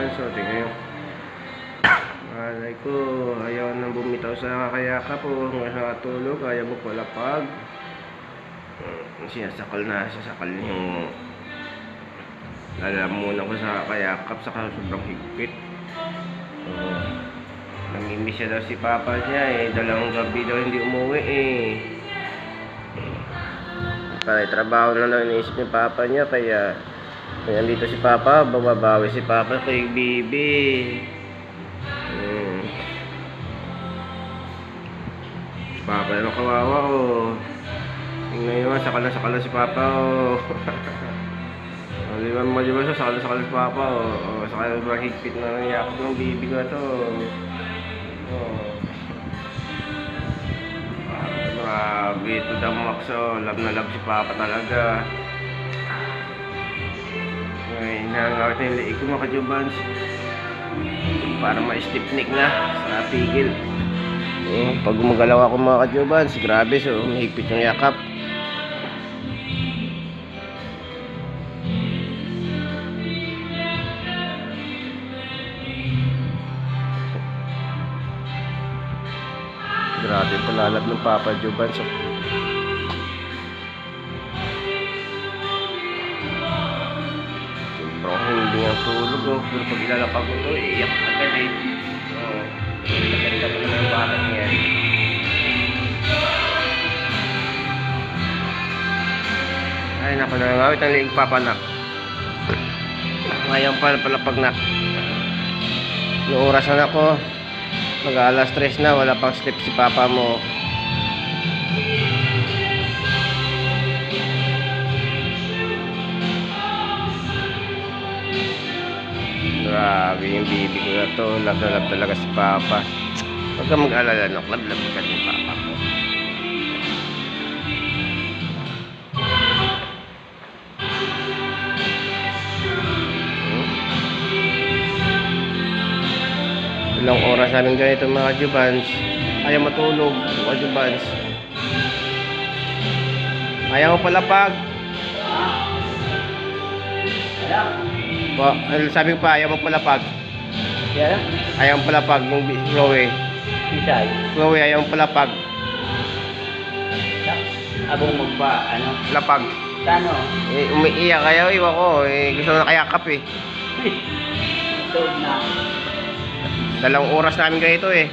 Jubans. So, tingnan nyo. Malay ko, ayaw nang bumitaw sa kayakap o hanggang sa tulog, ayaw mo palapag. Hmm, Sinasakal na, sasakal yung lalamunan ko sa kayakap, saka sobrang higpit. So, namimiss siya daw si papa niya eh, dalawang gabi daw hindi umuwi eh. Para trabaho na lang iniisip ni papa niya, kaya kaya nandito si papa, bababawi si papa kay bibi. Hmm. Si Papa naman kawawa oh. Tingnan nyo, sakal na sakal na si Papa oh. oh di ba mo di ba siya, sakal na sakal na si Papa oh. oh sakal na ba higpit na ng yakap ng bibi ko to. Oh. Ah, Grabe, to the max oh. Love na love si Papa talaga. Na yung liig ko mga kajubans. Para ma-stipnik na sa pigil. Eh, pag gumagalaw ako mga kajubans, grabe so, mahigpit yung yakap. Grabe palalab ng Papa Jubans. Oh. Ang tulog. Oh. Pero pag ilalapag ko to, iiyak agad eh. Oo. Maganda pa naman ang bata niya. Ay, naku, nangangawit ang liig papanak. Ngayon pala pala pagnak. Noong oras na ako, mag alas 3 na, wala pang sleep si papa mo. Grabe yung bibi ko na to. Love na love talaga si Papa. Huwag ka mag-alala, no? Love love ka ni Papa ko. Hmm? Ilang oras namin ganito mga Jubans. Ayaw matulog, Jubans. Ayaw palapag. Pa, ano sabi ko pa, ayaw magpalapag. Yan? Ayaw palapag ng Chloe. Isay. Chloe, ayaw palapag. Abong magpa, ano? Lapag. Kano? Eh, umiiyak kayo, iwa ko. Eh, gusto na kayakap eh. Na. Dalawang oras namin ganito eh.